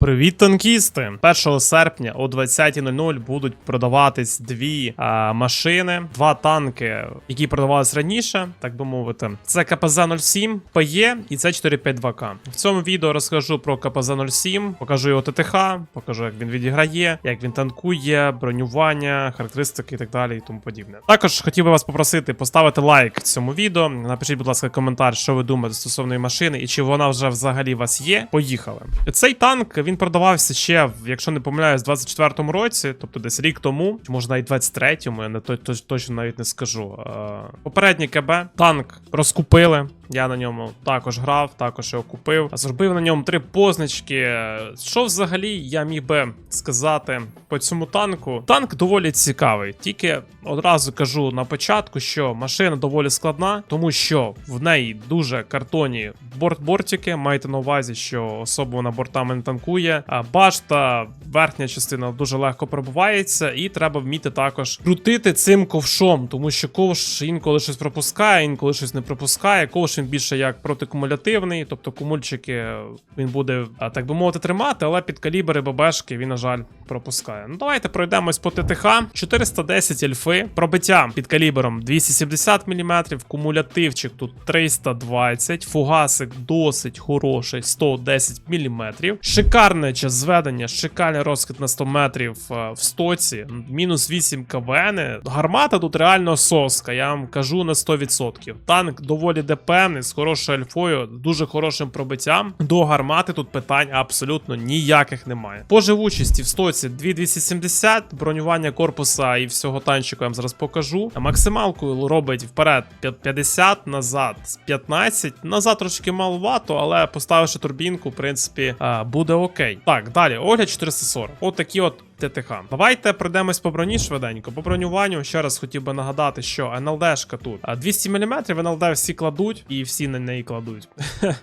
Привіт, танкісти! 1 серпня о 20.00 будуть продаватись дві а, машини, два танки, які продавались раніше, так би мовити. Це КПЗ-07 ПЕ і це 452К. В цьому відео розкажу про КПЗ-07, покажу його ТТХ, покажу, як він відіграє, як він танкує, бронювання, характеристики і так далі, і тому подібне. Також хотів би вас попросити поставити лайк цьому відео. Напишіть, будь ласка, коментар, що ви думаєте стосовно машини, і чи вона вже взагалі у вас є. Поїхали. Цей танк він продавався ще, якщо не помиляюсь, в 24-му році, тобто десь рік тому, чи може навіть 23-му, я не то, то- точно навіть не скажу. Е, Попередній КБ танк розкупили. Я на ньому також грав, також його купив. Зробив на ньому три позначки. Що взагалі я міг би сказати по цьому танку? Танк доволі цікавий. Тільки одразу кажу на початку, що машина доволі складна, тому що в неї дуже картонні борт-бортики. Майте на увазі, що особо вона бортами не танкує. А башта, верхня частина дуже легко пробувається, і треба вміти також крутити цим ковшом, тому що ковш інколи щось пропускає, інколи щось не пропускає. Ковш він більше як протикумулятивний, тобто кумульчики він буде, так би мовити, тримати, але під калібри ББшки він, на жаль, пропускає. Ну давайте пройдемось по ТТХ. 410 ельфи, пробиття під калібром 270 мм, кумулятивчик тут 320, фугасик досить хороший, 110 мм. Шикарне час зведення, шикарний розкид на 100 метрів е, в стоці, мінус 8 КВН. Гармата тут реально соска, я вам кажу на 100%. Танк доволі ДПМний, з хорошою альфою, дуже хорошим пробиттям. До гармати тут питань абсолютно ніяких немає. По живучості в стоці 2270, бронювання корпуса і всього танчику я вам зараз покажу. Максималку робить вперед 50, назад 15. Назад трошки маловато, але поставивши турбінку, в принципі, буде окей. Так, далі, огляд 440. От такі от. ТТХ. Давайте пройдемось по броні швиденько. По бронюванню ще раз хотів би нагадати, що НЛДшка тут 200 мм, НЛД всі кладуть і всі на неї кладуть.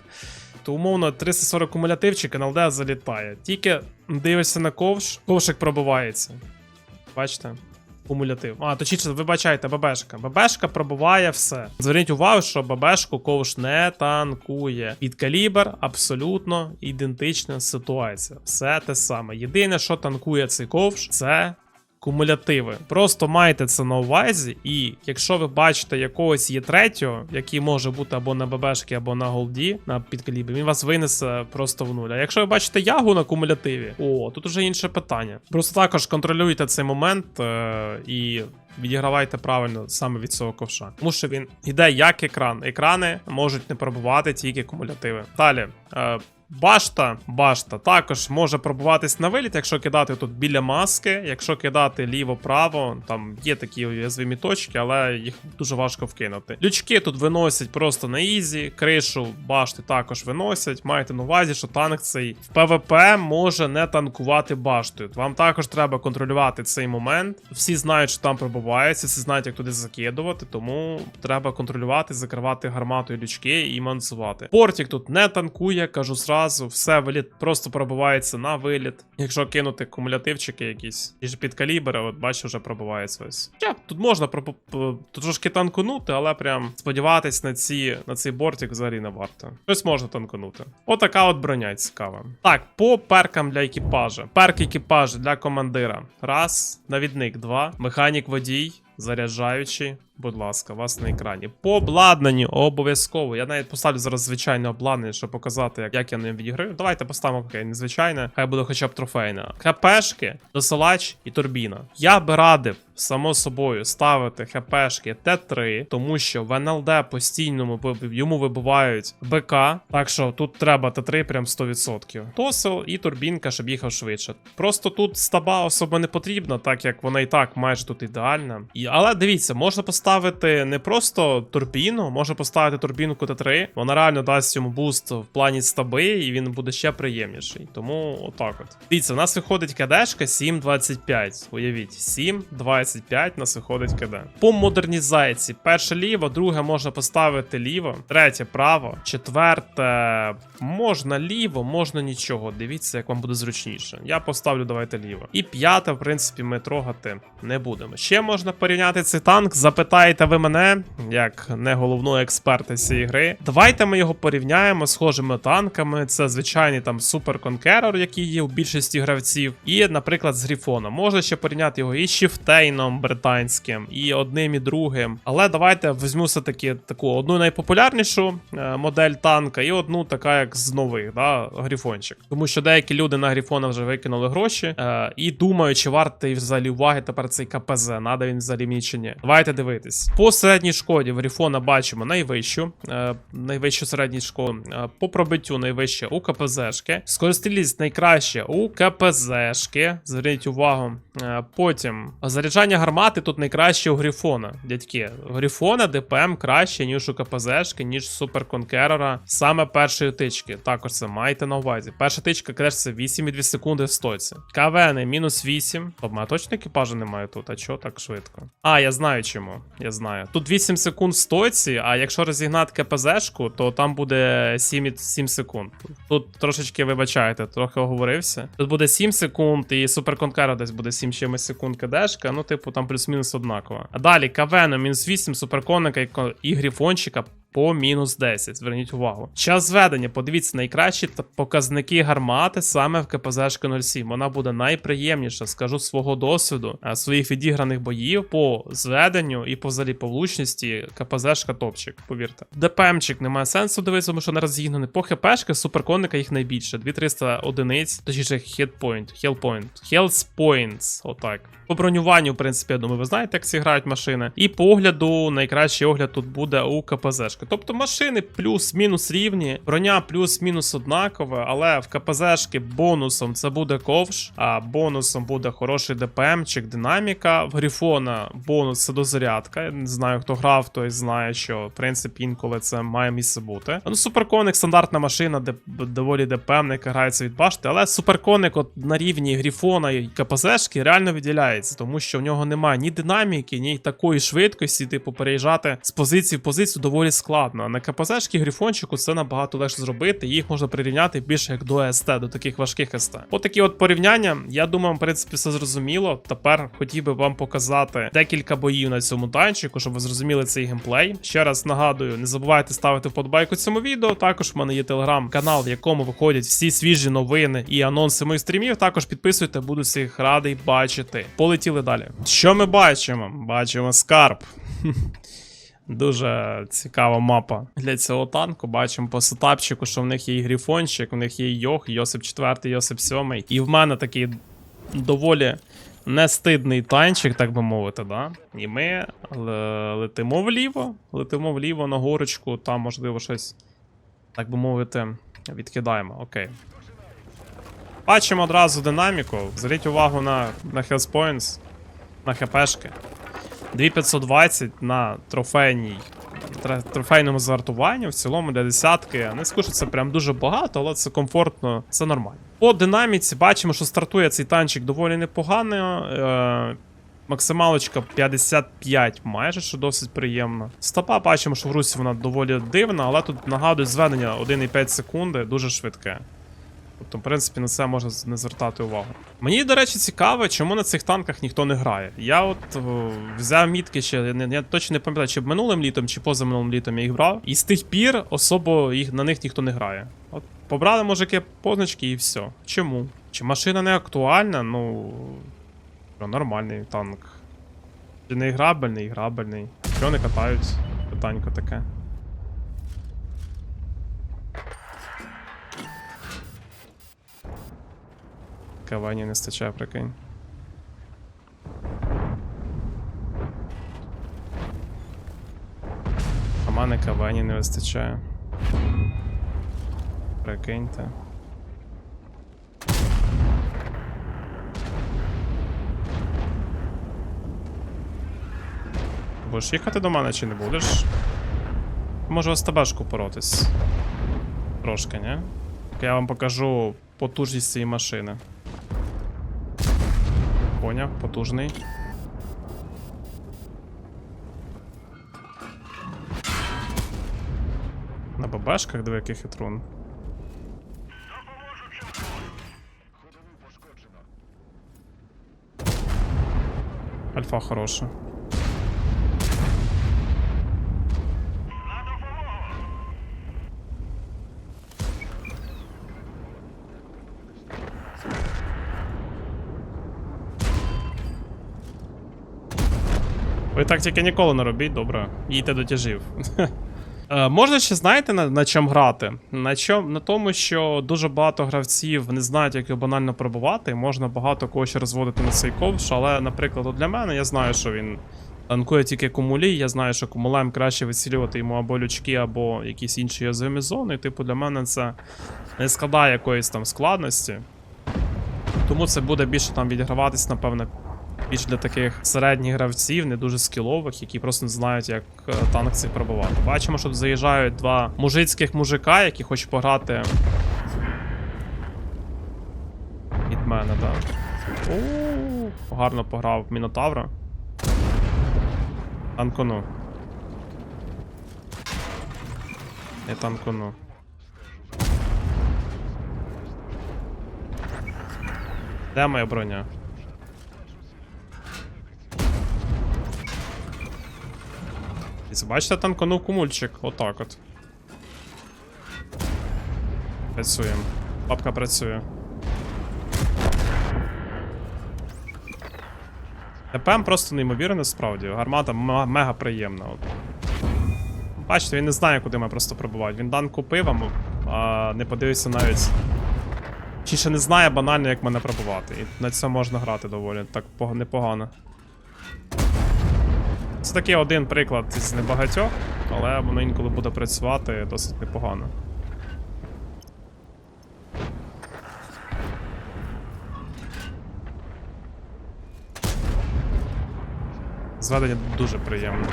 То умовно 340 кумулятивчик НЛД залітає. Тільки дивишся на ковш, ковшик пробивається. Бачите? Кумулятив. А, точніше, вибачайте, ББшка. ББшка пробуває все. Зверніть увагу, що ББшку ковш не танкує. Під калібр абсолютно ідентична ситуація. Все те саме. Єдине, що танкує цей ковш, це. Кумулятиви. Просто майте це на увазі, і якщо ви бачите якогось є третього, який може бути або на ББшки, або на голді на підкалібрі, він вас винесе просто в нуль. А якщо ви бачите ягу на кумулятиві, о, тут уже інше питання. Просто також контролюйте цей момент е- і. Відігравайте правильно саме від цього ковша. Тому що він іде як екран. Екрани можуть не пробувати тільки кумулятиви. Далі. Башта, башта також може пробуватись на виліт, якщо кидати тут біля маски, якщо кидати ліво-право, там є такі уязвимі точки, але їх дуже важко вкинути. Лючки тут виносять просто на ізі, кришу башти також виносять. Майте на увазі, що танк цей в ПВП може не танкувати баштою. Вам також треба контролювати цей момент. Всі знають, що там пробувається, всі знають, як туди закидувати, тому треба контролювати, закривати гарматою лючки і мансувати. Портік тут не танкує, кажу сразу, все виліт просто пробивається на виліт. Якщо кинути кумулятивчики якісь, ті ж під калібри, от бачу, вже пробивається ось. Хоча тут можна пропо- тут трошки танкунути, але прям сподіватись на ці на цей бортик взагалі не варто. Щось можна танкунути. Отака от броня цікава. Так, по перкам для екіпажа. Перк екіпажа для командира. Раз, навідник, два, механік водій. Заряджаючий, будь ласка, у вас на екрані. По обладнанню обов'язково. Я навіть поставлю зараз звичайне обладнання, щоб показати, як, як я ним відіграю. Давайте поставимо окей, незвичайне, хай буде хоча б трофейне. ХПшки, досилач і турбіна. Я би радив, само собою, ставити ХПшки Т3, тому що в НЛД постійному виб- йому вибивають БК. Так що тут треба Т3 прям 100%. Тосил і турбінка, щоб їхав швидше. Просто тут стаба особо не потрібна, так як вона і так майже тут ідеальна. І, але дивіться, можна поставити не просто турбіну, можна поставити турбінку Т3. Вона реально дасть йому буст в плані стаби, і він буде ще приємніший. Тому отак от. Дивіться, у нас виходить КДшка 7.25. Уявіть, 7.25 у нас виходить КД. По модернізації. Перше ліво, друге можна поставити ліво, третє право, четверте можна ліво, можна нічого. Дивіться, як вам буде зручніше. Я поставлю давайте ліво. І п'яте, в принципі, ми трогати не будемо. Ще можна порівняти цей танк, запитати. Питаєте ви мене, як не головного експерта цієї гри, давайте ми його порівняємо з схожими танками. Це звичайний там Super Conqueror, який є у більшості гравців, і, наприклад, з Грифоном. Можна ще порівняти його і Шіфтейном британським, і одним, і другим. Але давайте візьму все-таки таку одну найпопулярнішу е, модель танка, і одну така, як з нових, да, Грифончик. Тому що деякі люди на Грифона вже викинули гроші е, і думають, чи вартий взагалі уваги тепер цей КПЗ, надо він взагалі мені чи ні. Давайте дивитись. По середній шкоді в Грифона бачимо найвищу, е, найвищу середню шкоду. Е, по пробиттю найвище у КПЗшки. Скорострільність найкраще у КПЗшки. Зверніть увагу. Е, потім заряджання гармати тут найкраще у Грифона. Дядьки, у Грифона ДПМ краще, ніж у КПЗшки, ніж Супер Конкерера. Саме першої тички. Також це майте на увазі. Перша тичка крешиться 8,2 секунди в стоці. КВН мінус 8. Тобто, точно екіпажу немає тут, а чого так швидко? А, я знаю чому. Я знаю. Тут 8 секунд в стоці, а якщо розігнати КПЗшку, то там буде 7, 7 секунд. Тут трошечки вибачайте, трохи оговорився. Тут буде 7 секунд, і суперконкера десь буде 7 чимось секунд КДшка. Ну, типу, там плюс-мінус однаково. А далі КВН мінус 8, суперконика і ко- і грифончика по мінус 10. Зверніть увагу. Час зведення, подивіться, найкращі показники гармати саме в КПЗшка 07. Вона буде найприємніша, скажу свого досвіду, своїх відіграних боїв по зведенню і по взагалі по влучності КПЗшка топчик, повірте. ДПМчик немає сенсу дивитися, тому що не розігнаний. По ХПшки суперконника їх найбільше. 2300 одиниць, точніше, хілпойнт, health points, отак. По бронюванню, в принципі, я думаю, ви знаєте, як ці грають машини. І по огляду, найкращий огляд тут буде у КПЗшки. Тобто машини плюс-мінус рівні, броня плюс-мінус однакове, але в КПЗшки бонусом це буде ковш, а бонусом буде хороший ДПМчик, динаміка. В Грифона бонус це дозарядка. Я не знаю, хто грав, той знає, що в принципі інколи це має місце бути. Ну, суперконик стандартна машина, де доволі ДПМ, грається від башти, але суперконик от на рівні Грифона і КПЗшки реально виділяється, тому що в нього немає ні динаміки, ні такої швидкості, типу, переїжджати з позиції в позицію доволі складно. А на КПЗшки Грифончику це набагато легше зробити, їх можна прирівняти більше як до СТ, до таких важких СТ. От такі от порівняння. Я думаю, в принципі, все зрозуміло. Тепер хотів би вам показати декілька боїв на цьому танчику, щоб ви зрозуміли цей геймплей. Ще раз нагадую, не забувайте ставити вподобайку цьому відео. Також в мене є телеграм-канал, в якому виходять всі свіжі новини і анонси моїх стрімів. Також підписуйте, буду всіх радий бачити. Полетіли далі. Що ми бачимо? Бачимо скарб. Дуже цікава мапа для цього танку. Бачимо по сетапчику, що в них є і грифончик, в них є Йох, Йосип 4, Йосип 7. І в мене такий доволі нестидний танчик, так би мовити, да? І ми летимо вліво, летимо вліво на горочку, там, можливо, щось, так би мовити, відкидаємо. Окей. Бачимо одразу динаміку. Зверніть увагу на, на Health на ХПшки. 2520 на трофейній. тр- Трофейному зартуванні в цілому для десятки. Не скажу, що це прям дуже багато, але це комфортно, це нормально. По динаміці бачимо, що стартує цей танчик доволі непогано. Е- максималочка 55 майже, що досить приємно. Стопа бачимо, що в русі вона доволі дивна, але тут нагадує зведення 1,5 секунди, дуже швидке. Тобто, в принципі, на це можна не звертати увагу. Мені, до речі, цікаво, чому на цих танках ніхто не грає. Я от о, взяв мітки ще, я, я точно не пам'ятаю, чи минулим літом, чи позаминулим літом я їх брав. І з тих пір особо їх, на них ніхто не грає. От побрали мужики позначки і все. Чому? Чи машина не актуальна? Ну. Нормальний танк. Чи не грабельний, грабельний. Чого не катають? Питанько таке. Кавані не стачає, прикинь. А мене кавані не вистачає. Прикиньте. Будеш їхати до мене чи не будеш? Можу з табашку поротись. Трошки, ні? Я вам покажу потужність цієї машини. Поняв, потужний. На бабашках диви, який хитрун. Альфа хороша. Ви так тільки ніколи не робіть, добре. Їдьте до тяжів. Е, Можна ще знаєте на, на чому грати? На чому? На тому, що дуже багато гравців не знають, як його банально пробувати. Можна багато кого ще розводити на цей ковш, але, наприклад, для мене я знаю, що він танкує тільки кумулі. Я знаю, що кумулем краще вицілювати йому або лючки, або якісь інші язвимі зони. Типу, для мене це не складає якоїсь там складності. Тому це буде більше там відіграватись, напевно, більш для таких середніх гравців, не дуже скілових, які просто не знають, як е, танк цей пробувати. Бачимо, що тут заїжджають два мужицьких мужика, які хочуть пограти. Від мене, так. О, гарно пограв Мінотавра. Танкону. Не танкону. Де моя броня? Бачите, танканув кумульчик. Отак от. Працюємо. Бабка працює. ТПМ просто неймовірно справді. Гармата мега приємна. От. Бачите, він не знає, куди ми просто пробувати. Він дан купив, а не подивився навіть. Чи ще не знає банально, як мене пробувати. І на це можна грати доволі так непогано. Це такий один приклад з небагатьох, але воно інколи буде працювати досить непогано. Зведення дуже приємне.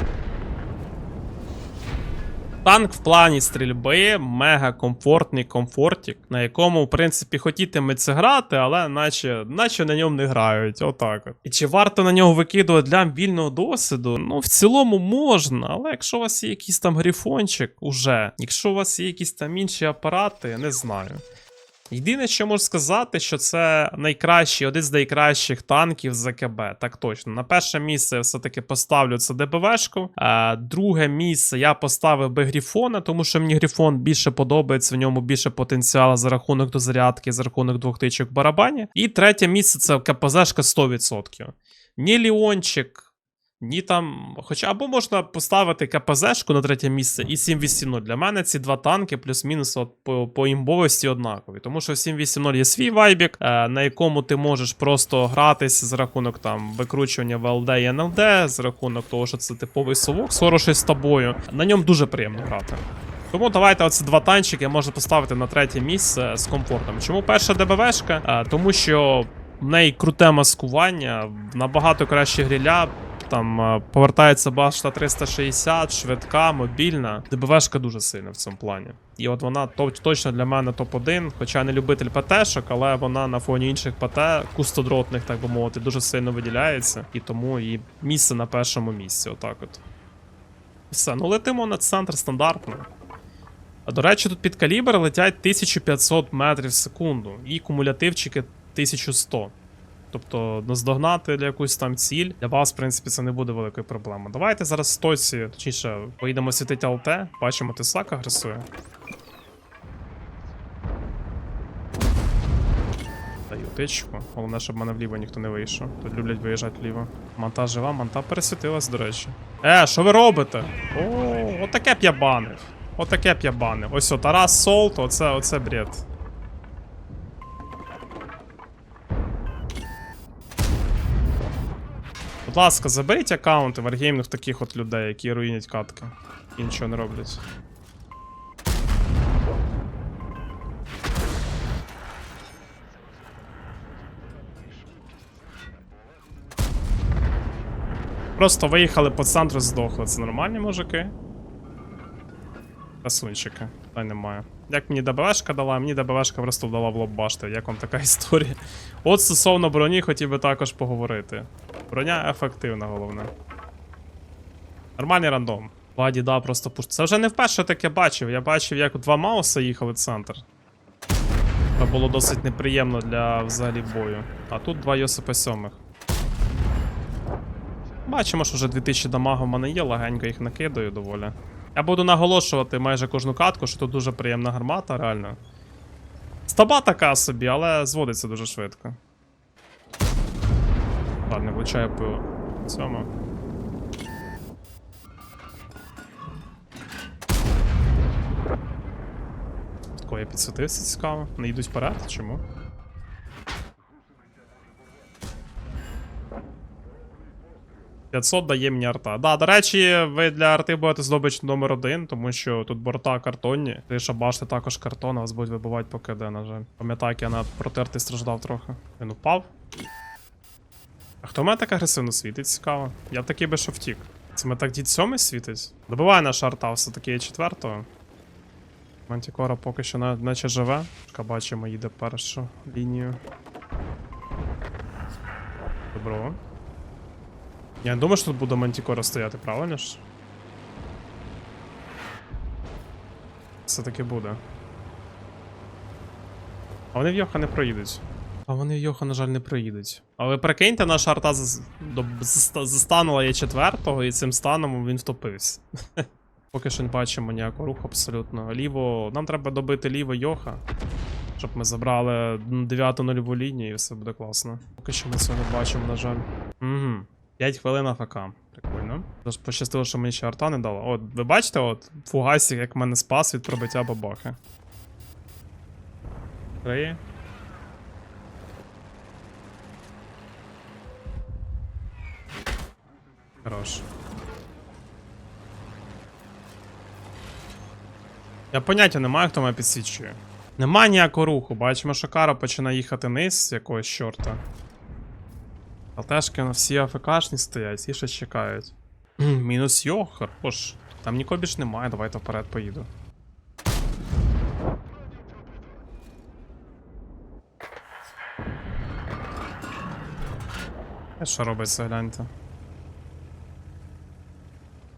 Танк в плані стрільби мега комфортний комфортік, на якому, в принципі, хотітиметься грати, але наче, наче на ньому не грають. Отак от. І чи варто на нього викидувати для вільного досвіду? Ну, в цілому можна, але якщо у вас є якийсь там грифончик, уже. Якщо у вас є якісь там інші апарати, не знаю. Єдине, що можу сказати, що це найкращий, один з найкращих танків з АКБ. Так точно. На перше місце я все-таки поставлю це ДБВшку. А, друге місце я поставив би Грифона, тому що мені Грифон більше подобається, в ньому більше потенціалу за рахунок дозарядки, за рахунок двох тичок в барабані. І третє місце це КПЗшка 100%. Ні Ліончик. Ні там, хоча або можна поставити КПЗшку на третє місце і 780. Для мене ці два танки плюс-мінус по, по імбовості однакові. Тому що в 780 є свій вайбік, е, на якому ти можеш просто гратись за рахунок там викручування ВЛД і НЛД, з рахунок того, що це типовий совок, хороший з тобою. На ньому дуже приємно грати. Тому давайте оці два танчики можна поставити на третє місце з комфортом. Чому перша ДБВшка? Е, Тому що в неї круте маскування, набагато краще гріля. Там повертається башта 360, швидка, мобільна. ДБВшка дуже сильна в цьому плані. І от вона то- точно для мене топ-1, хоча не любитель ПТ-шок, але вона на фоні інших ПТ, кустодротних, так би мовити, дуже сильно виділяється. І тому її місце на першому місці. Отак от. Все, ну летимо на центр стандартно. А до речі, тут під калібр летять 1500 метрів в секунду, і кумулятивчики 1100. Тобто наздогнати якусь там ціль, для вас, в принципі, це не буде великою проблемою. Давайте зараз з Тоці, точніше, поїдемо світити ЛТ, бачимо, Тесак агресує. Даю тичку. Головне, щоб мене вліво ніхто не вийшов. Тут люблять виїжджати вліво. Манта жива, манта пересвітилась, до речі. Е, що ви робите? О, отаке б я банив. Отаке б я банив. Ось о, Тарас Солт, оце, оце бред. Будь ласка, заберіть аккаунти варгеймних таких от людей, які руїнять катки. І нічого не роблять. Просто виїхали по центру здохли. Це нормальні мужики? Красунчики. Та немає. Як мені ДБВшка дала, мені ДБВшка просто дала в лоб башти. Як вам така історія? От стосовно броні хотів би також поговорити. Броня ефективна, головне. Нормальний рандом. Два діда просто пуш. Це вже не вперше таке бачив. Я бачив, як два Мауса їхали в центр. Це було досить неприємно для взагалі бою. А тут два Йосипа сьомих. Бачимо, що вже 2000 дамагу в мене є, легенько їх накидаю доволі. Я буду наголошувати майже кожну катку, що тут дуже приємна гармата, реально. Стаба така собі, але зводиться дуже швидко. Ладно, влучає по цьому. Тако я підсвітився, цікаво. Не йдуть вперед, чому? «500 дає мені арта. Да, до речі, ви для арти будете здобич номер один, тому що тут борта картонні. Ти шабаште також картон, а вас будуть вибивати по КД, на жаль. Пам'ятаю, я на протерти страждав трохи. Він упав. А хто в мене так агресивно світить, цікаво. Я б такий би що втік. Це ми так дід сьомий світить? Добиває наш арта, все-таки четвертого. Мантікора поки що на- наче живе. Бачимо, їде першу лінію. Добро. Я не думаю, що тут буде Мантікора стояти, правильно ж? Все-таки буде. А вони в Йоха не проїдуть. А вони Йоха, на жаль, не проїдуть. Але прикиньте, наша арта застанула є четвертого, і цим станом він втопився. Поки що не бачимо ніякого руху абсолютно. Ліво. Нам треба добити ліво Йоха. Щоб ми забрали 9 нульову лінію і все буде класно. Поки що ми цього не бачимо, на жаль. Угу. 5 хвилин АФК. Прикольно. Тож пощастило, що мені ще арта не дало. От, ви бачите, от фугасик, як мене спас від пробиття бабахи. Три. Хорош. Я поняття не маю, хто мене підсвічує. Нема ніякого руху, бачимо, що кара починає їхати вниз з якогось чорта. ЛТшки на всі АФКшні стоять, всі ще чекають. Мінус йо, хорош. Там нікого більш немає, давайте вперед поїду. А що робиться, гляньте.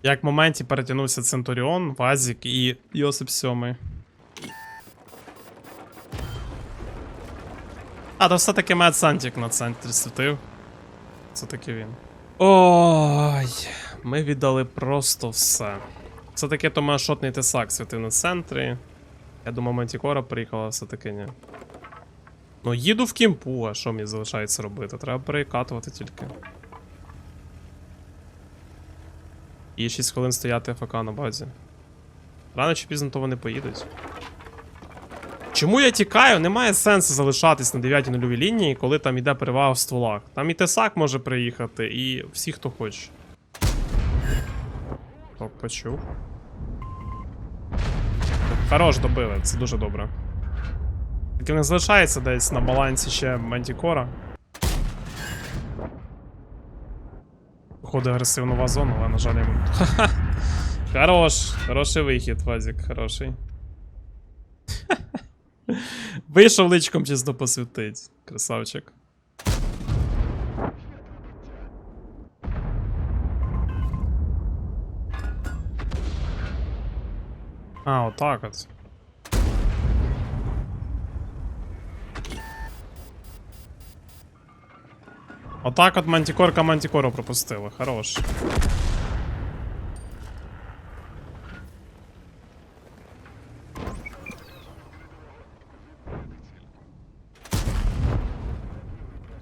Як в моменті перетягнувся Центуріон, Вазік і Йосип Сьомий. А, то все-таки Мед Сантік на центрі світив. Це таки він. Ой, ми віддали просто все. Все-таки то мене шотний тесак світив на центрі. Я думав, Мантікора приїхала, все-таки ні. Ну, їду в кімпу, а що мені залишається робити? Треба перекатувати тільки. І 6 хвилин стояти ФК на базі. Рано чи пізно то вони поїдуть. Чому я тікаю? Немає сенсу залишатись на 9 нульовій лінії, коли там іде перевага в стволах. Там і Тесак може приїхати, і всі, хто хоче. Так, почув. Хорош добили, це дуже добре. Тільки не залишається десь на балансі ще Мантікора. Виходить агресивно в вазон, але, на жаль, йому. Ха-ха. Хорош, хороший вихід, Вазік, хороший. Вийшов личком чисто посвітить. Красавчик. А, отак от. Отак от мантикорка мантикору пропустили. Хорош.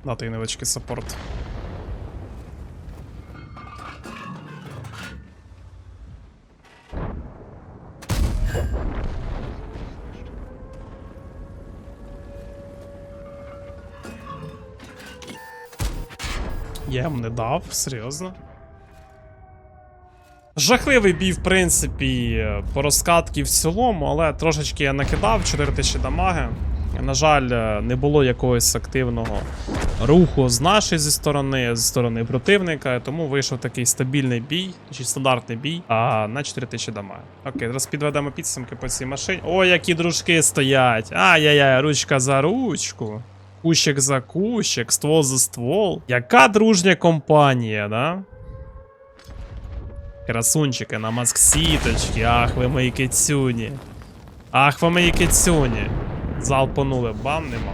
На ти невеличкий саппорт. Не дав, серйозно. Жахливий бій, в принципі, по розкатки в цілому, але трошечки я накидав 4000 дамаги. На жаль, не було якогось активного руху з нашої зі сторони, зі сторони противника, тому вийшов такий стабільний бій, чи стандартний бій, а на 4000 дамаги. Окей, зараз підведемо підсумки по цій машині. О, які дружки стоять! Ай-яй-яй, ручка за ручку. Кущик за кущик, ствол за ствол. Яка дружня компанія, да? Красунчики на масксіточки, ах ви мої кицюні. Ах ви мої кицюні. Залпанули, бан нема.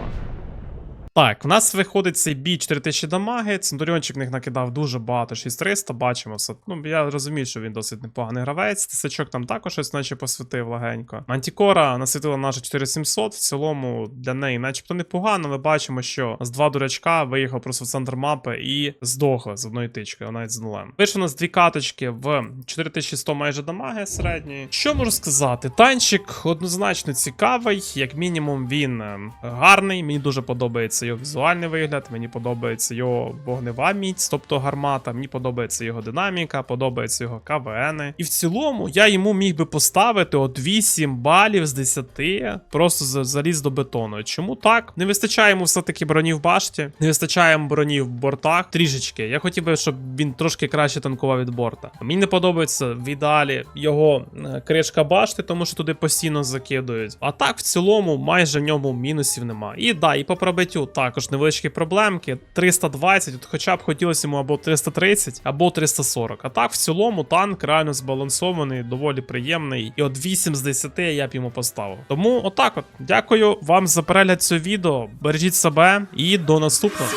Так, в нас виходить цей бій 4000 дамаги. Центуріончик в них накидав дуже багато, 6300, бачимо все. Ну, я розумію, що він досить непоганий гравець. Тисячок там також щось наче посвятив легенько. Мантікора насвітила наша 4700. В цілому для неї начебто непогано, але бачимо, що з два дурачка виїхав просто в центр мапи і здохли з одної тички, навіть з нулем. Вийшло у нас дві каточки в 4100 майже дамаги середньої. Що можу сказати? Танчик однозначно цікавий, як мінімум, він е, гарний. Мені дуже подобається його візуальний вигляд, мені подобається його вогнева міць, тобто гармата. Мені подобається його динаміка, подобається його КВН. І в цілому я йому міг би поставити от 8 балів з 10, просто заліз до бетону. Чому так? Не вистачає йому все-таки броні в башті, не вистачає йому броні в бортах. Трішечки. Я хотів би, щоб він трошки краще танкував від борта. Мені не подобається в ідеалі його е, кришка башти, тому що туди постійно закидують. А так, в цілому, майже в ньому мінусів нема. І да, і по пробиттю також невеличкі проблемки. 320, от хоча б хотілося йому або 330, або 340. А так, в цілому, танк реально збалансований, доволі приємний. І от 8 з 10 я б йому поставив. Тому отак от. Дякую вам за перегляд цього відео. Бережіть себе і до наступного.